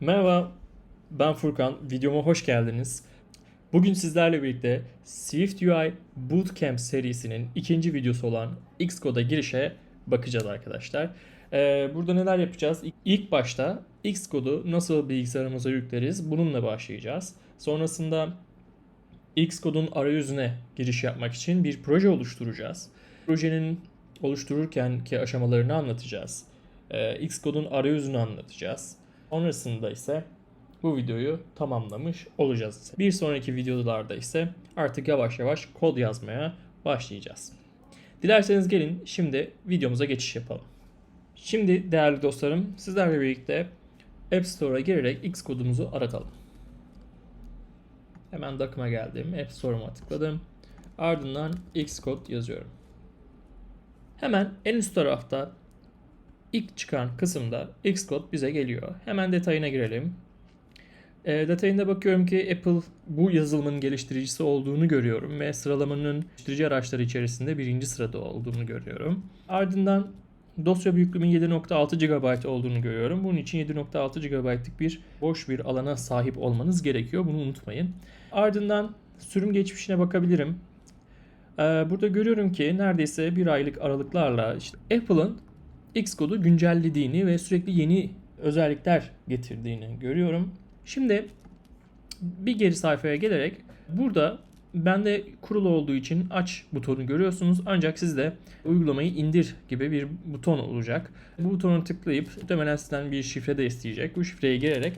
Merhaba, ben Furkan. Videoma hoş geldiniz. Bugün sizlerle birlikte SwiftUI Bootcamp serisinin ikinci videosu olan Xcode'a girişe bakacağız arkadaşlar. Ee, burada neler yapacağız? İlk başta Xcode'u nasıl bilgisayarımıza yükleriz? Bununla başlayacağız. Sonrasında Xcode'un arayüzüne giriş yapmak için bir proje oluşturacağız. Projenin oluştururken ki aşamalarını anlatacağız. Ee, Xcode'un arayüzünü anlatacağız. Sonrasında ise bu videoyu tamamlamış olacağız. Bir sonraki videolarda ise artık yavaş yavaş kod yazmaya başlayacağız. Dilerseniz gelin şimdi videomuza geçiş yapalım. Şimdi değerli dostlarım sizlerle birlikte App Store'a girerek X kodumuzu aratalım. Hemen Dock'ıma geldim. App Store'uma tıkladım. Ardından Xcode yazıyorum. Hemen en üst tarafta ilk çıkan kısımda Xcode bize geliyor. Hemen detayına girelim. E, detayında bakıyorum ki Apple bu yazılımın geliştiricisi olduğunu görüyorum ve sıralamanın geliştirici araçları içerisinde birinci sırada olduğunu görüyorum. Ardından dosya büyüklüğünün 7.6 GB olduğunu görüyorum. Bunun için 7.6 GB'lık bir boş bir alana sahip olmanız gerekiyor. Bunu unutmayın. Ardından sürüm geçmişine bakabilirim. Ee, Burada görüyorum ki neredeyse bir aylık aralıklarla işte Apple'ın Xcode'u güncellediğini ve sürekli yeni özellikler getirdiğini görüyorum. Şimdi bir geri sayfaya gelerek burada bende kurulu olduğu için aç butonu görüyorsunuz. Ancak sizde uygulamayı indir gibi bir buton olacak. Bu butonu tıklayıp muhtemelen sizden bir şifre de isteyecek. Bu şifreye girerek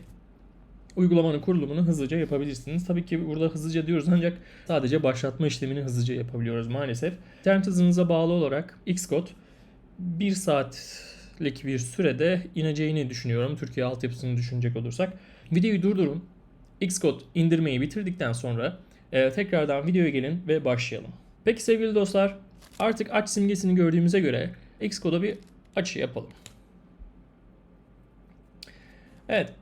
uygulamanın kurulumunu hızlıca yapabilirsiniz. Tabii ki burada hızlıca diyoruz ancak sadece başlatma işlemini hızlıca yapabiliyoruz maalesef. İnternet hızınıza bağlı olarak Xcode 1 saatlik bir sürede ineceğini düşünüyorum. Türkiye altyapısını düşünecek olursak. Videoyu durdurun. Xcode indirmeyi bitirdikten sonra e, tekrardan videoya gelin ve başlayalım. Peki sevgili dostlar artık aç simgesini gördüğümüze göre Xcode'a bir açı yapalım. Evet.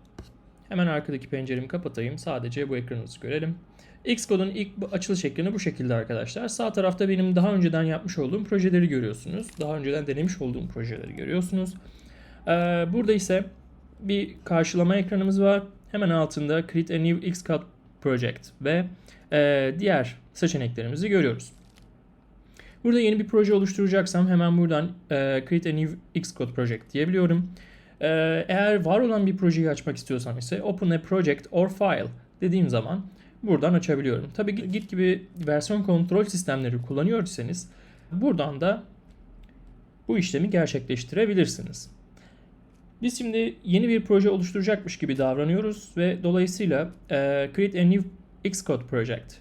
Hemen arkadaki penceremi kapatayım. Sadece bu ekranımızı görelim. Xcode'un ilk açılış ekranı bu şekilde arkadaşlar. Sağ tarafta benim daha önceden yapmış olduğum projeleri görüyorsunuz. Daha önceden denemiş olduğum projeleri görüyorsunuz. Ee, burada ise bir karşılama ekranımız var. Hemen altında Create a New Xcode Project ve e, diğer seçeneklerimizi görüyoruz. Burada yeni bir proje oluşturacaksam hemen buradan e, Create a New Xcode Project diyebiliyorum. E, eğer var olan bir projeyi açmak istiyorsam ise Open a Project or File dediğim zaman buradan açabiliyorum. Tabii Git gibi versiyon kontrol sistemleri kullanıyorsanız buradan da bu işlemi gerçekleştirebilirsiniz. Biz şimdi yeni bir proje oluşturacakmış gibi davranıyoruz ve dolayısıyla e, Create a New Xcode Project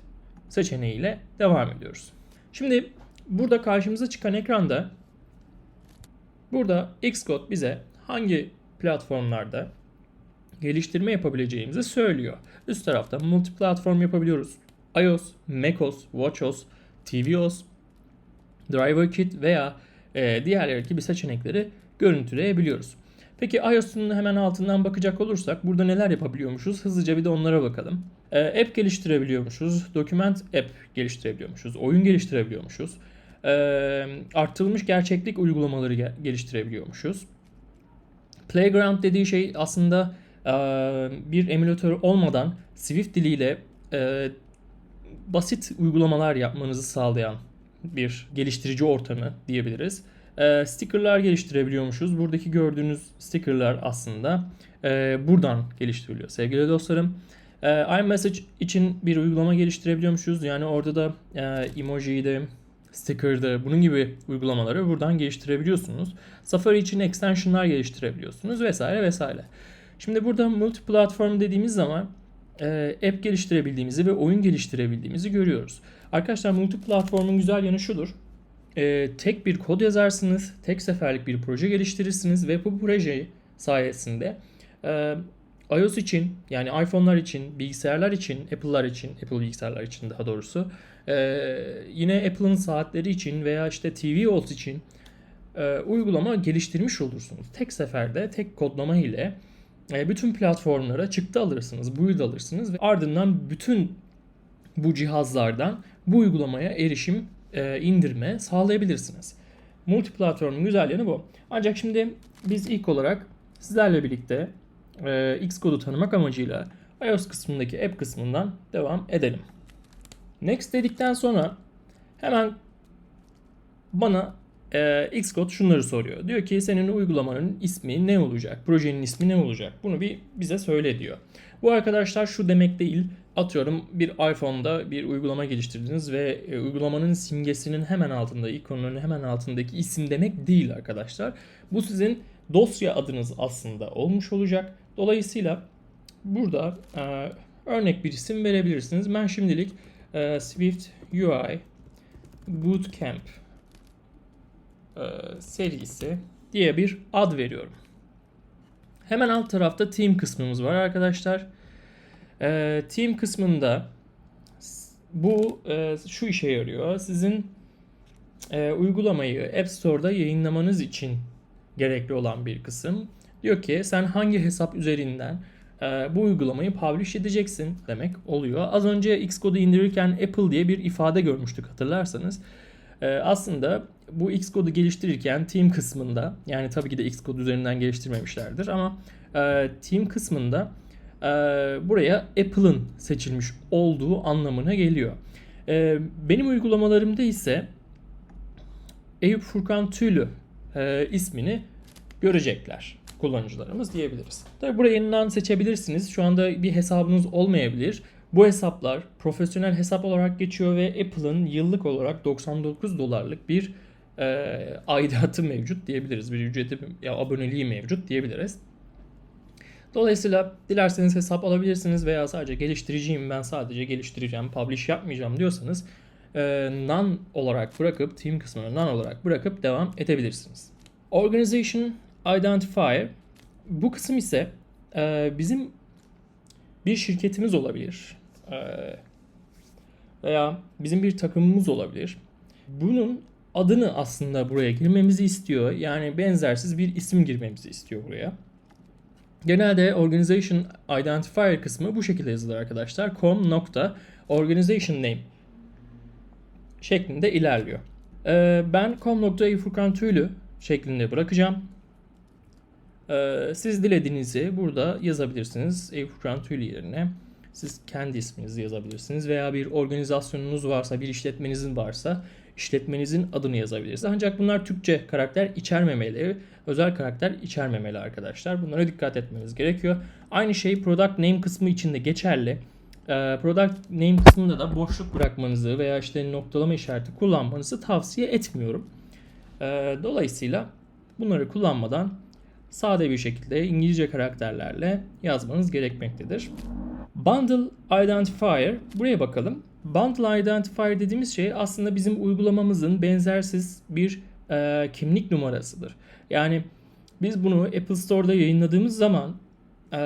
seçeneğiyle devam ediyoruz. Şimdi burada karşımıza çıkan ekranda burada Xcode bize hangi platformlarda geliştirme yapabileceğimizi söylüyor. Üst tarafta multi platform yapabiliyoruz. iOS, macOS, watchOS, tvOS, DriverKit veya e, diğer gibi seçenekleri görüntüleyebiliyoruz. Peki iOS'un hemen altından bakacak olursak burada neler yapabiliyormuşuz? Hızlıca bir de onlara bakalım. E, app geliştirebiliyormuşuz. Document app geliştirebiliyormuşuz. Oyun geliştirebiliyormuşuz. E, arttırılmış gerçeklik uygulamaları geliştirebiliyormuşuz. Playground dediği şey aslında bir emülatör olmadan Swift diliyle basit uygulamalar yapmanızı sağlayan bir geliştirici ortamı diyebiliriz. E, stickerlar geliştirebiliyormuşuz. Buradaki gördüğünüz stickerlar aslında buradan geliştiriliyor sevgili dostlarım. E, iMessage için bir uygulama geliştirebiliyormuşuz. Yani orada da e, emoji'de, sticker'da bunun gibi uygulamaları buradan geliştirebiliyorsunuz. Safari için extensionlar geliştirebiliyorsunuz vesaire vesaire. Şimdi burada multi platform dediğimiz zaman e, app geliştirebildiğimizi ve oyun geliştirebildiğimizi görüyoruz. Arkadaşlar multi platformun güzel yanı şudur. E, tek bir kod yazarsınız, tek seferlik bir proje geliştirirsiniz ve bu projeyi sayesinde e, iOS için yani iPhone'lar için, bilgisayarlar için, Apple'lar için, Apple bilgisayarlar için daha doğrusu e, yine Apple'ın saatleri için veya işte tvOS için e, uygulama geliştirmiş olursunuz. Tek seferde, tek kodlama ile bütün platformlara çıktı alırsınız, build alırsınız ve ardından bütün bu cihazlardan bu uygulamaya erişim, e, indirme sağlayabilirsiniz. Multi platformun güzel yanı bu. Ancak şimdi biz ilk olarak sizlerle birlikte e, Xcode'u tanımak amacıyla iOS kısmındaki app kısmından devam edelim. Next dedikten sonra hemen bana e, Xcode şunları soruyor. Diyor ki senin uygulamanın ismi ne olacak? Projenin ismi ne olacak? Bunu bir bize söyle diyor. Bu arkadaşlar şu demek değil. Atıyorum bir iPhone'da bir uygulama geliştirdiniz ve e, uygulamanın simgesinin hemen altında, ikonunun hemen altındaki isim demek değil arkadaşlar. Bu sizin dosya adınız aslında olmuş olacak. Dolayısıyla burada e, örnek bir isim verebilirsiniz. Ben şimdilik e, Swift UI Bootcamp serisi diye bir ad veriyorum. Hemen alt tarafta team kısmımız var arkadaşlar. E, team kısmında bu e, şu işe yarıyor. Sizin e, uygulamayı App Store'da yayınlamanız için gerekli olan bir kısım. Diyor ki sen hangi hesap üzerinden e, bu uygulamayı publish edeceksin demek oluyor. Az önce Xcode'u indirirken Apple diye bir ifade görmüştük hatırlarsanız. E, aslında bu Xcode'u geliştirirken team kısmında yani tabii ki de Xcode üzerinden geliştirmemişlerdir ama e, team kısmında e, buraya Apple'ın seçilmiş olduğu anlamına geliyor. E, benim uygulamalarımda ise Eyüp Furkan Tüylü e, ismini görecekler kullanıcılarımız diyebiliriz. Tabi burayı yeniden seçebilirsiniz. Şu anda bir hesabınız olmayabilir. Bu hesaplar profesyonel hesap olarak geçiyor ve Apple'ın yıllık olarak 99 dolarlık bir e, aidatı mevcut diyebiliriz. Bir ücreti ya aboneliği mevcut diyebiliriz. Dolayısıyla dilerseniz hesap alabilirsiniz veya sadece geliştiriciyim ben sadece geliştireceğim, publish yapmayacağım diyorsanız e, none olarak bırakıp team kısmını none olarak bırakıp devam edebilirsiniz. Organization Identifier bu kısım ise e, bizim bir şirketimiz olabilir e, veya bizim bir takımımız olabilir. Bunun adını aslında buraya girmemizi istiyor. Yani benzersiz bir isim girmemizi istiyor buraya. Genelde Organization Identifier kısmı bu şekilde yazılır arkadaşlar. com nokta organization name şeklinde ilerliyor. Ee, ben com.furkan Tüylü şeklinde bırakacağım. Ee, siz dilediğinizi burada yazabilirsiniz. Furkan Tüylü yerine siz kendi isminizi yazabilirsiniz veya bir organizasyonunuz varsa, bir işletmenizin varsa işletmenizin adını yazabiliriz. Ancak bunlar Türkçe karakter içermemeli, özel karakter içermemeli arkadaşlar. Bunlara dikkat etmeniz gerekiyor. Aynı şey product name kısmı için de geçerli. Ee, product name kısmında da boşluk bırakmanızı veya işte noktalama işareti kullanmanızı tavsiye etmiyorum. Ee, dolayısıyla bunları kullanmadan sade bir şekilde İngilizce karakterlerle yazmanız gerekmektedir. Bundle Identifier buraya bakalım. Bundle Identifier dediğimiz şey aslında bizim uygulamamızın benzersiz bir e, kimlik numarasıdır. Yani biz bunu Apple Store'da yayınladığımız zaman e,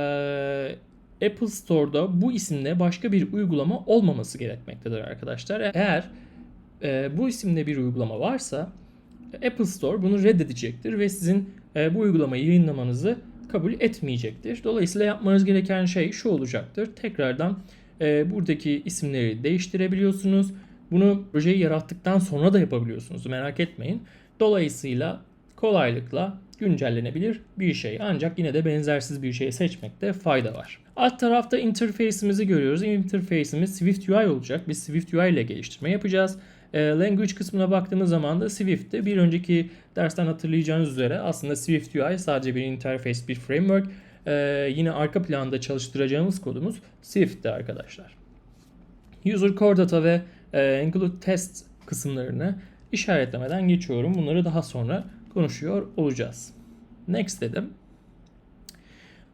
Apple Store'da bu isimle başka bir uygulama olmaması gerekmektedir arkadaşlar. Eğer e, bu isimde bir uygulama varsa Apple Store bunu reddedecektir ve sizin e, bu uygulamayı yayınlamanızı kabul etmeyecektir. Dolayısıyla yapmanız gereken şey şu olacaktır. Tekrardan e, buradaki isimleri değiştirebiliyorsunuz. Bunu projeyi yarattıktan sonra da yapabiliyorsunuz. Merak etmeyin. Dolayısıyla kolaylıkla güncellenebilir bir şey. Ancak yine de benzersiz bir şey seçmekte fayda var. Alt tarafta interface'imizi görüyoruz. Interface'imiz Swift UI olacak. Biz Swift UI ile geliştirme yapacağız. E, language kısmına baktığımız zaman da Swift'te bir önceki dersten hatırlayacağınız üzere aslında Swift UI sadece bir interface, bir framework. E, yine arka planda çalıştıracağımız kodumuz Swift'te arkadaşlar. User core data ve e, include test kısımlarını işaretlemeden geçiyorum. Bunları daha sonra konuşuyor olacağız. Next dedim.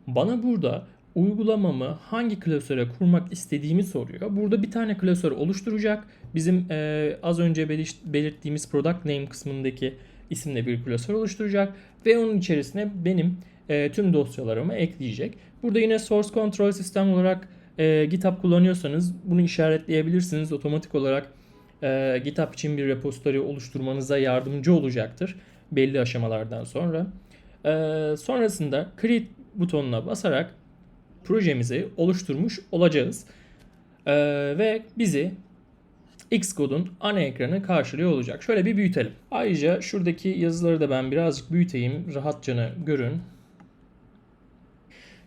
Bana burada uygulamamı hangi klasöre kurmak istediğimi soruyor. Burada bir tane klasör oluşturacak. Bizim e, az önce belirttiğimiz product name kısmındaki isimle bir klasör oluşturacak ve onun içerisine benim e, tüm dosyalarımı ekleyecek. Burada yine source control sistem olarak e, GitHub kullanıyorsanız bunu işaretleyebilirsiniz. Otomatik olarak e, GitHub için bir repository oluşturmanıza yardımcı olacaktır belli aşamalardan sonra. E, sonrasında create butonuna basarak projemizi oluşturmuş olacağız. Ee, ve bizi Xcode'un ana ekranı karşılıyor olacak. Şöyle bir büyütelim. Ayrıca şuradaki yazıları da ben birazcık büyüteyim. Rahatça görün.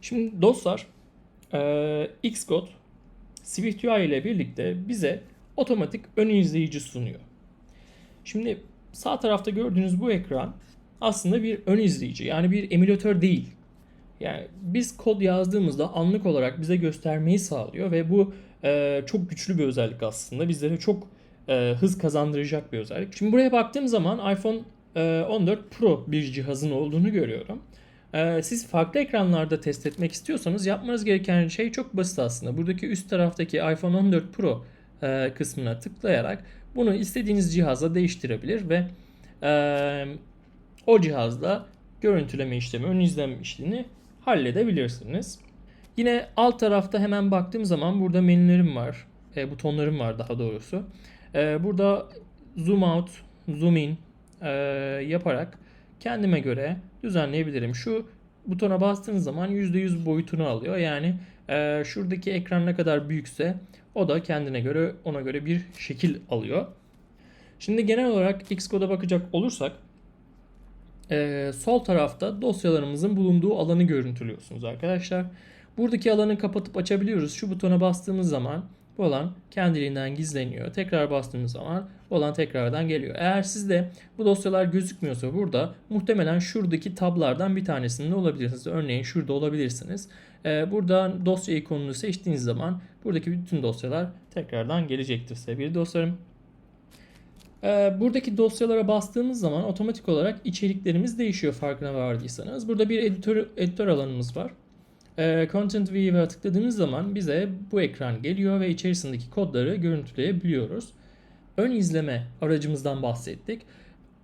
Şimdi dostlar e, Xcode SwiftUI ile birlikte bize otomatik ön izleyici sunuyor. Şimdi sağ tarafta gördüğünüz bu ekran aslında bir ön izleyici yani bir emülatör değil. Yani biz kod yazdığımızda anlık olarak bize göstermeyi sağlıyor ve bu e, çok güçlü bir özellik aslında. Bizlere çok e, hız kazandıracak bir özellik. Şimdi buraya baktığım zaman iPhone e, 14 Pro bir cihazın olduğunu görüyorum. E, siz farklı ekranlarda test etmek istiyorsanız yapmanız gereken şey çok basit aslında. Buradaki üst taraftaki iPhone 14 Pro e, kısmına tıklayarak bunu istediğiniz cihazla değiştirebilir ve e, o cihazla görüntüleme işlemi, ön izleme işlemini halledebilirsiniz. Yine alt tarafta hemen baktığım zaman burada menülerim var. E, butonlarım var daha doğrusu. E, burada zoom out, zoom in e, yaparak kendime göre düzenleyebilirim. Şu butona bastığınız zaman %100 boyutunu alıyor. Yani e, şuradaki ekran ne kadar büyükse o da kendine göre ona göre bir şekil alıyor. Şimdi genel olarak Xcode'a bakacak olursak e, sol tarafta dosyalarımızın bulunduğu alanı görüntülüyorsunuz arkadaşlar. Buradaki alanı kapatıp açabiliyoruz. Şu butona bastığımız zaman bu alan kendiliğinden gizleniyor. Tekrar bastığımız zaman bu alan tekrardan geliyor. Eğer sizde bu dosyalar gözükmüyorsa burada muhtemelen şuradaki tablardan bir tanesinde olabilirsiniz. Örneğin şurada olabilirsiniz. Ee, burada dosya ikonunu seçtiğiniz zaman buradaki bütün dosyalar tekrardan gelecektir sevgili dostlarım. Ee, buradaki dosyalara bastığımız zaman otomatik olarak içeriklerimiz değişiyor farkına vardıysanız. Burada bir editör, editör alanımız var. Ee, Content View'a tıkladığınız zaman bize bu ekran geliyor ve içerisindeki kodları görüntüleyebiliyoruz. Ön izleme aracımızdan bahsettik.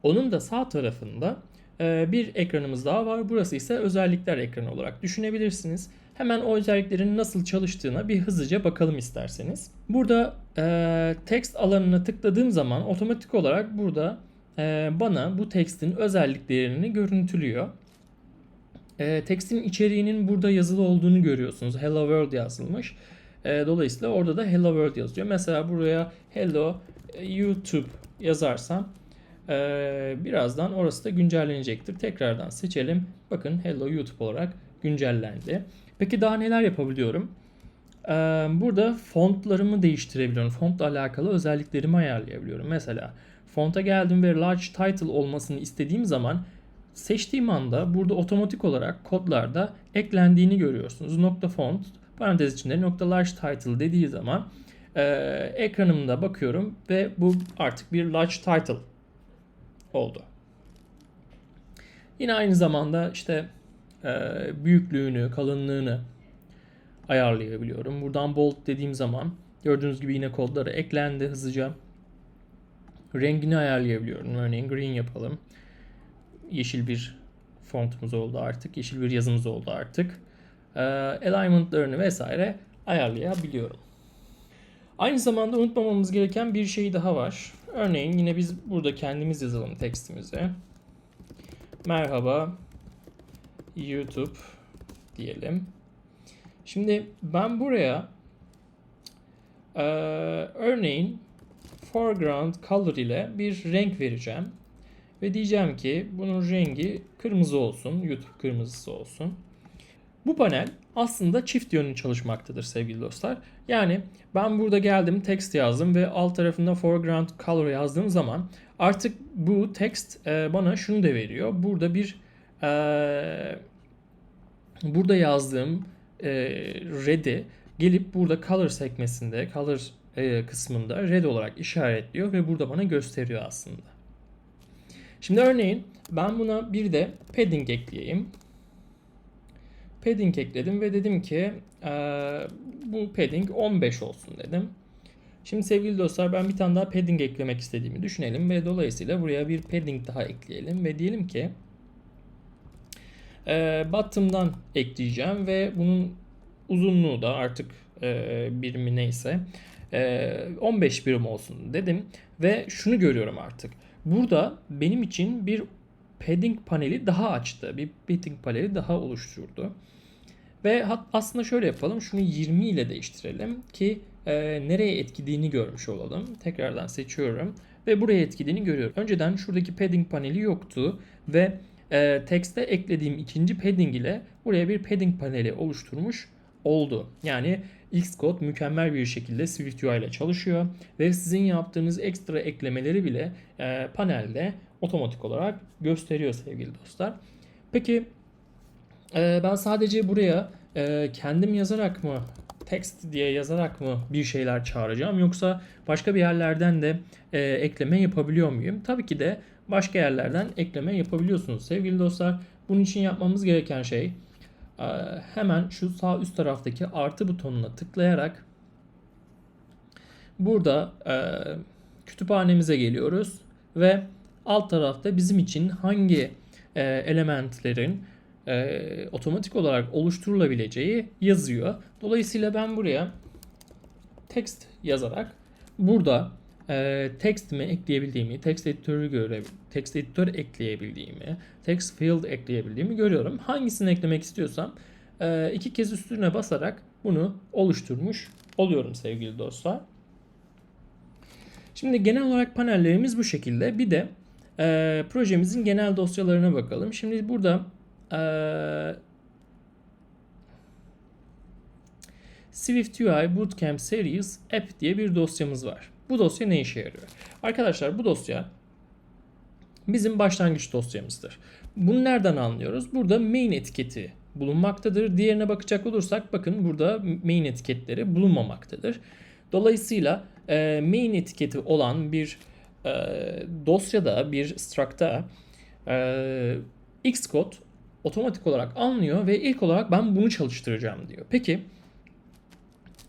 Onun da sağ tarafında e, bir ekranımız daha var. Burası ise özellikler ekranı olarak düşünebilirsiniz. Hemen o özelliklerin nasıl çalıştığına bir hızlıca bakalım isterseniz. Burada e, text alanına tıkladığım zaman otomatik olarak burada e, bana bu text'in özelliklerini görüntülüyor. E, text'in içeriğinin burada yazılı olduğunu görüyorsunuz. Hello World yazılmış. E, dolayısıyla orada da Hello World yazıyor. Mesela buraya Hello YouTube yazarsam e, birazdan orası da güncellenecektir. Tekrardan seçelim. Bakın Hello YouTube olarak güncellendi. Peki daha neler yapabiliyorum? Ee, burada fontlarımı değiştirebiliyorum. Fontla alakalı özelliklerimi ayarlayabiliyorum. Mesela fonta geldim ve large title olmasını istediğim zaman seçtiğim anda burada otomatik olarak kodlarda eklendiğini görüyorsunuz. Nokta font parantez içinde nokta large title dediği zaman e, ekranımda bakıyorum ve bu artık bir large title oldu. Yine aynı zamanda işte e, büyüklüğünü, kalınlığını ayarlayabiliyorum. Buradan bold dediğim zaman gördüğünüz gibi yine kodları eklendi hızlıca. Rengini ayarlayabiliyorum. Örneğin green yapalım. Yeşil bir fontumuz oldu artık. Yeşil bir yazımız oldu artık. E, alignment'larını vesaire ayarlayabiliyorum. Aynı zamanda unutmamamız gereken bir şey daha var. Örneğin yine biz burada kendimiz yazalım tekstimizi. Merhaba YouTube diyelim. Şimdi ben buraya e, örneğin foreground color ile bir renk vereceğim. Ve diyeceğim ki bunun rengi kırmızı olsun. YouTube kırmızısı olsun. Bu panel aslında çift yönlü çalışmaktadır sevgili dostlar. Yani ben burada geldim text yazdım ve alt tarafında foreground color yazdığım zaman artık bu text e, bana şunu da veriyor. Burada bir e, burada yazdığım e, red'i gelip burada color sekmesinde color kısmında red olarak işaretliyor ve burada bana gösteriyor aslında. Şimdi örneğin ben buna bir de padding ekleyeyim. Padding ekledim ve dedim ki e, bu padding 15 olsun dedim. Şimdi sevgili dostlar ben bir tane daha padding eklemek istediğimi düşünelim ve dolayısıyla buraya bir padding daha ekleyelim ve diyelim ki e, bottom'dan ekleyeceğim ve bunun uzunluğu da artık e, birimi neyse e, 15 birim olsun dedim ve şunu görüyorum artık. Burada benim için bir padding paneli daha açtı. Bir padding paneli daha oluşturdu. Ve aslında şöyle yapalım. Şunu 20 ile değiştirelim ki e, nereye etkilediğini görmüş olalım. Tekrardan seçiyorum ve buraya etkilediğini görüyorum. Önceden şuradaki padding paneli yoktu ve e, text'e eklediğim ikinci padding ile buraya bir padding paneli oluşturmuş oldu. Yani Xcode mükemmel bir şekilde SwiftUI ile çalışıyor ve sizin yaptığınız ekstra eklemeleri bile e, panelde otomatik olarak gösteriyor sevgili dostlar. Peki e, ben sadece buraya e, kendim yazarak mı text diye yazarak mı bir şeyler çağıracağım yoksa başka bir yerlerden de e, ekleme yapabiliyor muyum? Tabii ki de başka yerlerden ekleme yapabiliyorsunuz sevgili dostlar. Bunun için yapmamız gereken şey hemen şu sağ üst taraftaki artı butonuna tıklayarak burada e, kütüphanemize geliyoruz ve alt tarafta bizim için hangi e, elementlerin e, otomatik olarak oluşturulabileceği yazıyor. Dolayısıyla ben buraya text yazarak burada e, text'imi ekleyebildiğimi, text editörü göre text editör ekleyebildiğimi, text field ekleyebildiğimi görüyorum. Hangisini eklemek istiyorsam e, iki kez üstüne basarak bunu oluşturmuş oluyorum sevgili dostlar. Şimdi genel olarak panellerimiz bu şekilde. Bir de e, projemizin genel dosyalarına bakalım. Şimdi burada e, SwiftUI Bootcamp Series App diye bir dosyamız var. Bu dosya ne işe yarıyor? Arkadaşlar bu dosya bizim başlangıç dosyamızdır. Bunu nereden anlıyoruz? Burada main etiketi bulunmaktadır. Diğerine bakacak olursak bakın burada main etiketleri bulunmamaktadır. Dolayısıyla e, main etiketi olan bir e, dosyada, bir struct'a e, Xcode otomatik olarak anlıyor ve ilk olarak ben bunu çalıştıracağım diyor. Peki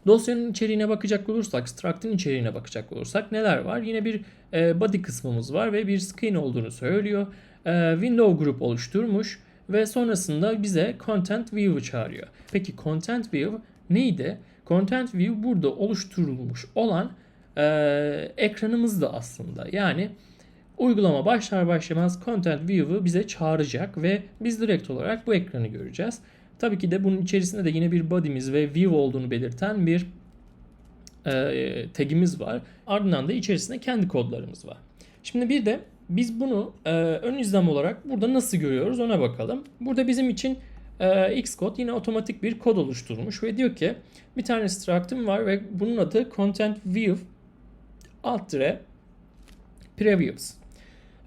dosyanın içeriğine bakacak olursak, struct'ın içeriğine bakacak olursak neler var? Yine bir e, body kısmımız var ve bir screen olduğunu söylüyor. E, window group oluşturmuş ve sonrasında bize content view'u çağırıyor. Peki content view neydi? Content view burada oluşturulmuş olan e, ekranımız da aslında. Yani uygulama başlar başlamaz Content View'u bize çağıracak ve biz direkt olarak bu ekranı göreceğiz. Tabii ki de bunun içerisinde de yine bir body'miz ve view olduğunu belirten bir e, tagimiz var. Ardından da içerisinde kendi kodlarımız var. Şimdi bir de biz bunu e, ön izlem olarak burada nasıl görüyoruz ona bakalım. Burada bizim için e, Xcode yine otomatik bir kod oluşturmuş ve diyor ki bir tane struct'ım var ve bunun adı content view alt dire previews.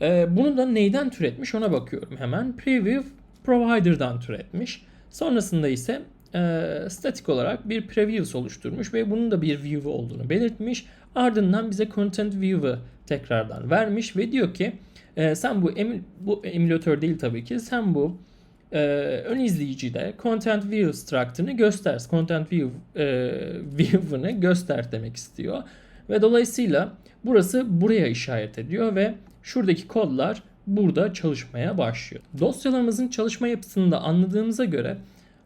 E, bunu da neyden türetmiş ona bakıyorum hemen. Preview provider'dan türetmiş. Sonrasında ise e, statik olarak bir previews oluşturmuş ve bunun da bir view olduğunu belirtmiş. Ardından bize content view'ı tekrardan vermiş ve diyor ki e, sen bu emül, bu emülatör değil tabii ki sen bu e, ön izleyicide content view structure'ını göster. Content view e, view'ını göster demek istiyor. Ve dolayısıyla burası buraya işaret ediyor ve şuradaki kodlar burada çalışmaya başlıyor. Dosyalarımızın çalışma yapısını da anladığımıza göre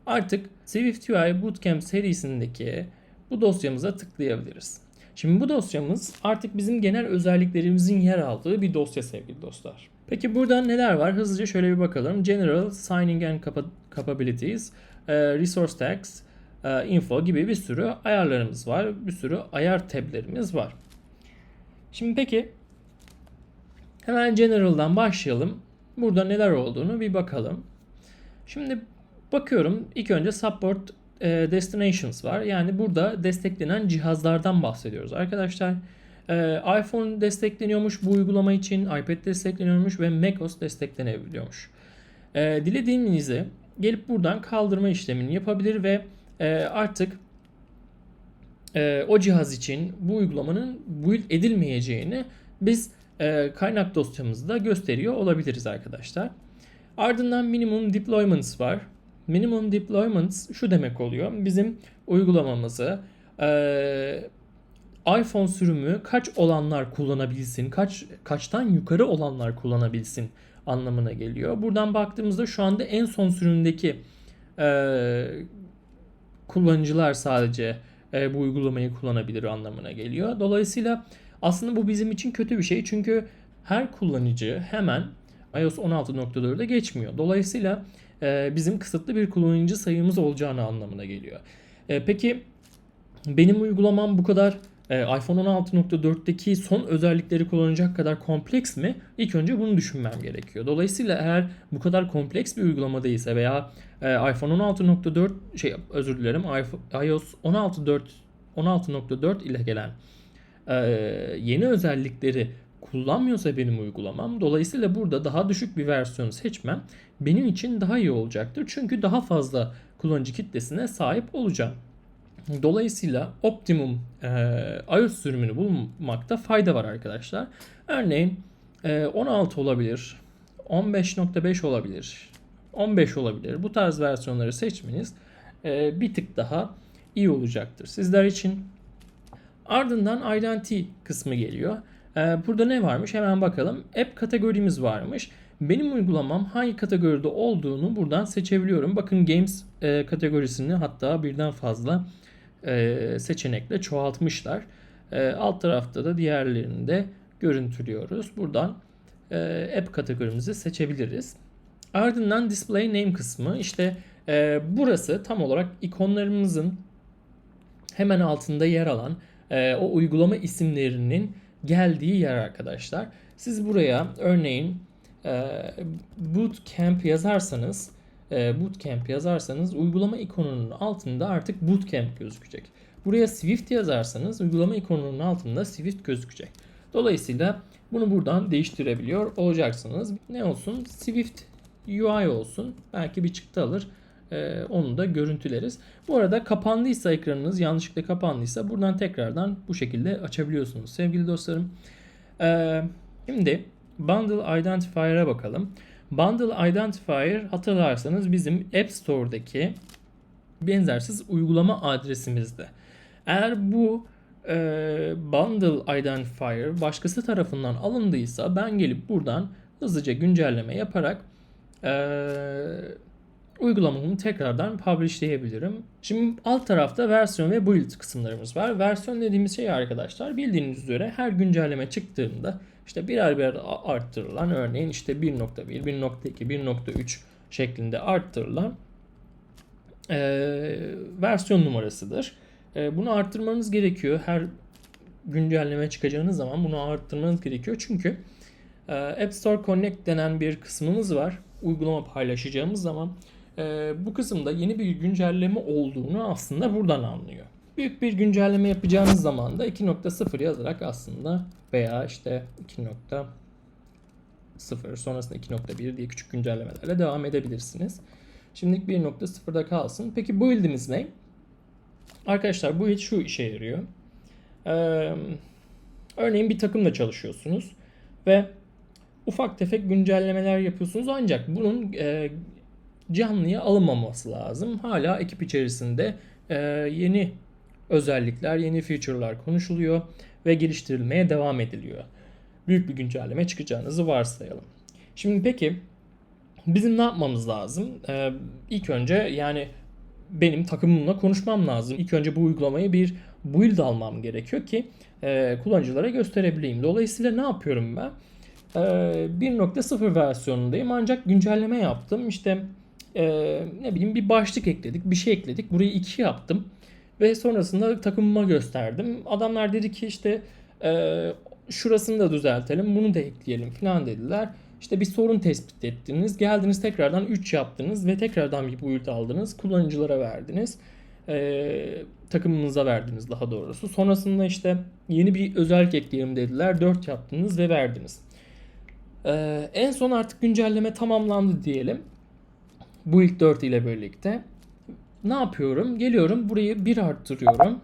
artık SwiftUI Bootcamp serisindeki bu dosyamıza tıklayabiliriz. Şimdi bu dosyamız artık bizim genel özelliklerimizin yer aldığı bir dosya sevgili dostlar. Peki burada neler var? Hızlıca şöyle bir bakalım. General, Signing and Capabilities, e, Resource Tags, e, Info gibi bir sürü ayarlarımız var. Bir sürü ayar tablerimiz var. Şimdi peki hemen General'dan başlayalım. Burada neler olduğunu bir bakalım. Şimdi bakıyorum ilk önce Support e, Destinations var. Yani burada desteklenen cihazlardan bahsediyoruz arkadaşlar. E, iPhone destekleniyormuş bu uygulama için, iPad destekleniyormuş ve macOS desteklenebiliyormuş. E, dilediğinizde gelip buradan kaldırma işlemini yapabilir ve artık o cihaz için bu uygulamanın build edilmeyeceğini biz kaynak dosyamızda gösteriyor olabiliriz arkadaşlar. Ardından minimum deployments var. Minimum deployments şu demek oluyor. Bizim uygulamamızı e, iPhone sürümü kaç olanlar kullanabilsin, kaç kaçtan yukarı olanlar kullanabilsin anlamına geliyor. Buradan baktığımızda şu anda en son sürümdeki e, kullanıcılar sadece e, bu uygulamayı kullanabilir anlamına geliyor. Dolayısıyla aslında bu bizim için kötü bir şey çünkü her kullanıcı hemen iOS 16.4'e geçmiyor. Dolayısıyla e, bizim kısıtlı bir kullanıcı sayımız olacağını anlamına geliyor. E, peki benim uygulamam bu kadar e, iPhone 16.4'teki son özellikleri kullanacak kadar kompleks mi? İlk önce bunu düşünmem gerekiyor. Dolayısıyla eğer bu kadar kompleks bir uygulama değilse veya e, iPhone 16.4 şey özür dilerim iOS 16.4 16.4 ile gelen yeni özellikleri kullanmıyorsa benim uygulamam dolayısıyla burada daha düşük bir versiyonu seçmem benim için daha iyi olacaktır. Çünkü daha fazla kullanıcı kitlesine sahip olacağım. Dolayısıyla optimum e, iOS sürümünü bulmakta fayda var arkadaşlar. Örneğin e, 16 olabilir, 15.5 olabilir, 15 olabilir. Bu tarz versiyonları seçmeniz e, bir tık daha iyi olacaktır sizler için. Ardından Identity kısmı geliyor. Ee, burada ne varmış hemen bakalım. App kategorimiz varmış. Benim uygulamam hangi kategoride olduğunu buradan seçebiliyorum. Bakın Games e, kategorisini hatta birden fazla e, seçenekle çoğaltmışlar. E, alt tarafta da diğerlerini de görüntülüyoruz. Buradan App kategorimizi seçebiliriz. Ardından Display Name kısmı. İşte burası tam olarak ikonlarımızın hemen altında yer alan e, o uygulama isimlerinin geldiği yer arkadaşlar. Siz buraya örneğin e, Bootcamp yazarsanız e, Bootcamp yazarsanız uygulama ikonunun altında artık Bootcamp gözükecek. Buraya Swift yazarsanız uygulama ikonunun altında Swift gözükecek. Dolayısıyla bunu buradan değiştirebiliyor olacaksınız. Ne olsun? Swift UI olsun. Belki bir çıktı alır. Ee, onu da görüntüleriz. Bu arada kapandıysa ekranınız yanlışlıkla kapandıysa buradan tekrardan bu şekilde açabiliyorsunuz sevgili dostlarım. Ee, şimdi Bundle Identifier'a bakalım. Bundle Identifier hatırlarsanız bizim App Store'daki benzersiz uygulama adresimizde. Eğer bu e, Bundle Identifier başkası tarafından alındıysa ben gelip buradan hızlıca güncelleme yaparak e, uygulamamı tekrardan publishleyebilirim. Şimdi alt tarafta versiyon ve build kısımlarımız var. Versiyon dediğimiz şey arkadaşlar bildiğiniz üzere her güncelleme çıktığında işte birer birer arttırılan örneğin işte 1.1, 1.2, 1.3 şeklinde arttırılan e, versiyon numarasıdır. E, bunu arttırmanız gerekiyor. Her güncelleme çıkacağınız zaman bunu arttırmanız gerekiyor. Çünkü e, App Store Connect denen bir kısmımız var. Uygulama paylaşacağımız zaman e, bu kısımda yeni bir güncelleme olduğunu aslında buradan anlıyor. Büyük bir güncelleme yapacağınız zaman da 2.0 yazarak aslında veya işte 2.0 sonrasında 2.1 diye küçük güncellemelerle devam edebilirsiniz. Şimdilik 1.0'da kalsın. Peki bu build'imiz ne? Arkadaşlar bu build şu işe yarıyor. Ee, örneğin bir takımla çalışıyorsunuz ve ufak tefek güncellemeler yapıyorsunuz ancak bunun e, canlıya alınmaması lazım. Hala ekip içerisinde e, yeni özellikler, yeni feature'lar konuşuluyor ve geliştirilmeye devam ediliyor. Büyük bir güncelleme çıkacağınızı varsayalım. Şimdi peki bizim ne yapmamız lazım? Ee, ilk önce yani benim takımımla konuşmam lazım. İlk önce bu uygulamayı bir build almam gerekiyor ki e, kullanıcılara gösterebileyim. Dolayısıyla ne yapıyorum ben? E, 1.0 versiyonundayım ancak güncelleme yaptım. İşte e, ne bileyim bir başlık ekledik, bir şey ekledik. Burayı 2 yaptım. Ve sonrasında takımıma gösterdim. Adamlar dedi ki işte e, şurasını da düzeltelim, bunu da ekleyelim falan dediler. İşte bir sorun tespit ettiniz. Geldiniz tekrardan 3 yaptınız ve tekrardan bir build aldınız. Kullanıcılara verdiniz. E, takımınıza verdiniz daha doğrusu. Sonrasında işte yeni bir özellik ekleyelim dediler. 4 yaptınız ve verdiniz. E, en son artık güncelleme tamamlandı diyelim. Build 4 ile birlikte ne yapıyorum? Geliyorum burayı 1 arttırıyorum.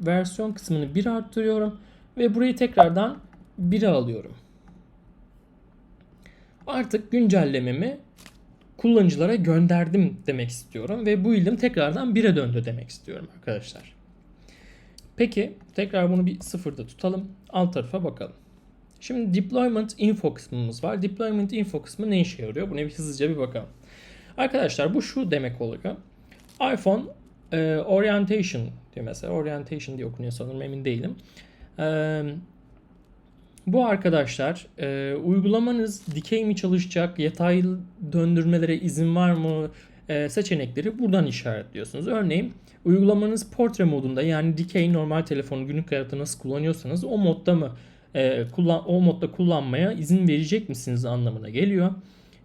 Versiyon kısmını 1 arttırıyorum. Ve burayı tekrardan 1'e alıyorum. Artık güncellememi kullanıcılara gönderdim demek istiyorum. Ve bu ilim tekrardan 1'e döndü demek istiyorum arkadaşlar. Peki tekrar bunu bir sıfırda tutalım. Alt tarafa bakalım. Şimdi deployment info kısmımız var. Deployment info kısmı ne işe yarıyor? Buna bir hızlıca bir bakalım. Arkadaşlar bu şu demek oluyor. iPhone e, orientation diyor mesela. Orientation diye okunuyor sanırım emin değilim. E, bu arkadaşlar e, uygulamanız dikey mi çalışacak? Yatay döndürmelere izin var mı? e, seçenekleri buradan işaretliyorsunuz. Örneğin uygulamanız portre modunda yani dikey normal telefonu günlük hayatta nasıl kullanıyorsanız o modda mı e, kullan o modda kullanmaya izin verecek misiniz anlamına geliyor.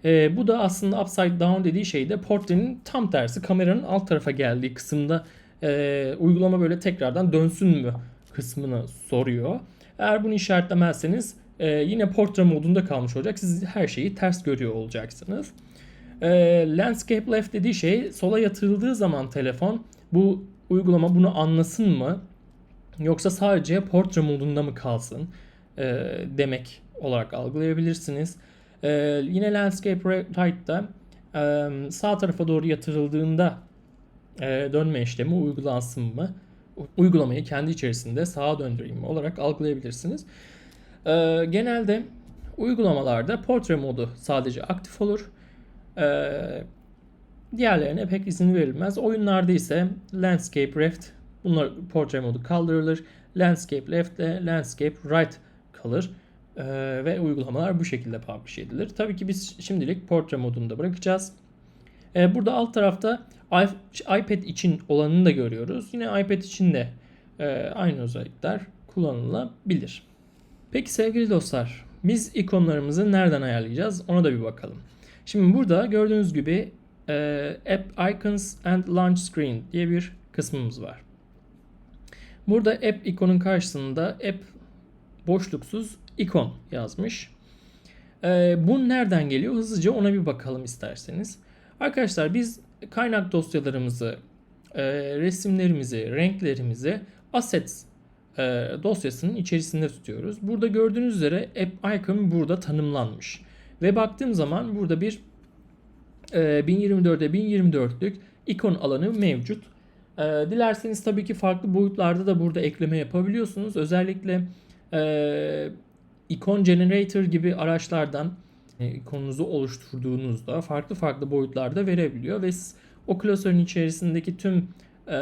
E, bu da aslında upside down dediği şey de portrenin tam tersi kameranın alt tarafa geldiği kısımda e, uygulama böyle tekrardan dönsün mü kısmını soruyor. Eğer bunu işaretlemezseniz e, yine portre modunda kalmış olacak. Siz her şeyi ters görüyor olacaksınız. E, landscape left dediği şey sola yatırıldığı zaman telefon bu uygulama bunu anlasın mı yoksa sadece portre modunda mı kalsın e, demek olarak algılayabilirsiniz. E, yine landscape right'ta e, sağ tarafa doğru yatırıldığında e, dönme işlemi uygulansın mı? Uygulamayı kendi içerisinde sağa döndüreyim mi olarak algılayabilirsiniz. E, genelde uygulamalarda portre modu sadece aktif olur. E, diğerlerine pek izin verilmez. Oyunlarda ise landscape left bunlar portre modu kaldırılır. Landscape left ile landscape right kalır. Ee, ve uygulamalar bu şekilde publish edilir. Tabii ki biz şimdilik portre modunda bırakacağız. Ee, burada alt tarafta iPad için olanını da görüyoruz. Yine iPad için de e, aynı özellikler kullanılabilir. Peki sevgili dostlar, biz ikonlarımızı nereden ayarlayacağız ona da bir bakalım. Şimdi burada gördüğünüz gibi e, App Icons and Launch Screen diye bir kısmımız var. Burada App ikonun karşısında App boşluksuz ikon yazmış. E, bu nereden geliyor? Hızlıca ona bir bakalım isterseniz. Arkadaşlar biz kaynak dosyalarımızı, e, resimlerimizi, renklerimizi assets e, dosyasının içerisinde tutuyoruz. Burada gördüğünüz üzere app icon burada tanımlanmış. Ve baktığım zaman burada bir e, 1024'e 1024'lük ikon alanı mevcut. E, dilerseniz tabii ki farklı boyutlarda da burada ekleme yapabiliyorsunuz. Özellikle e, ikon generator gibi araçlardan e, ikonunuzu oluşturduğunuzda farklı farklı boyutlarda verebiliyor ve o klasörün içerisindeki tüm e,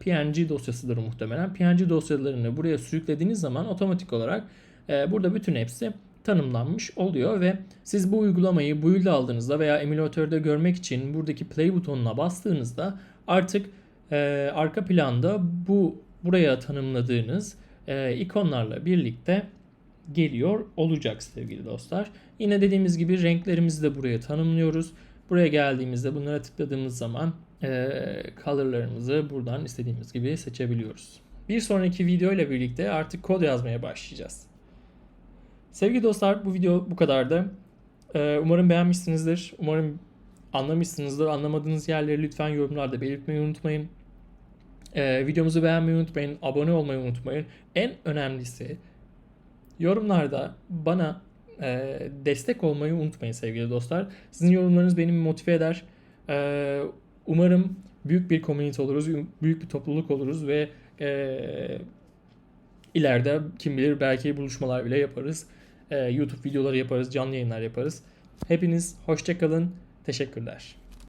PNG dosyasıdır muhtemelen. PNG dosyalarını buraya sürüklediğiniz zaman otomatik olarak e, burada bütün hepsi tanımlanmış oluyor ve siz bu uygulamayı build aldığınızda veya emülatörde görmek için buradaki play butonuna bastığınızda artık e, arka planda bu buraya tanımladığınız e, ikonlarla birlikte geliyor olacak sevgili dostlar. Yine dediğimiz gibi renklerimizi de buraya tanımlıyoruz. Buraya geldiğimizde bunlara tıkladığımız zaman e, colorlarımızı buradan istediğimiz gibi seçebiliyoruz. Bir sonraki video ile birlikte artık kod yazmaya başlayacağız. Sevgili dostlar bu video bu kadardı. E, umarım beğenmişsinizdir. Umarım anlamışsınızdır. Anlamadığınız yerleri lütfen yorumlarda belirtmeyi unutmayın. E, videomuzu beğenmeyi unutmayın. Abone olmayı unutmayın. En önemlisi yorumlarda bana e, destek olmayı unutmayın sevgili dostlar. Sizin yorumlarınız beni motive eder. E, umarım büyük bir komünite oluruz, büyük bir topluluk oluruz ve e, ileride kim bilir belki buluşmalar bile yaparız. E, YouTube videoları yaparız, canlı yayınlar yaparız. Hepiniz hoşçakalın, teşekkürler.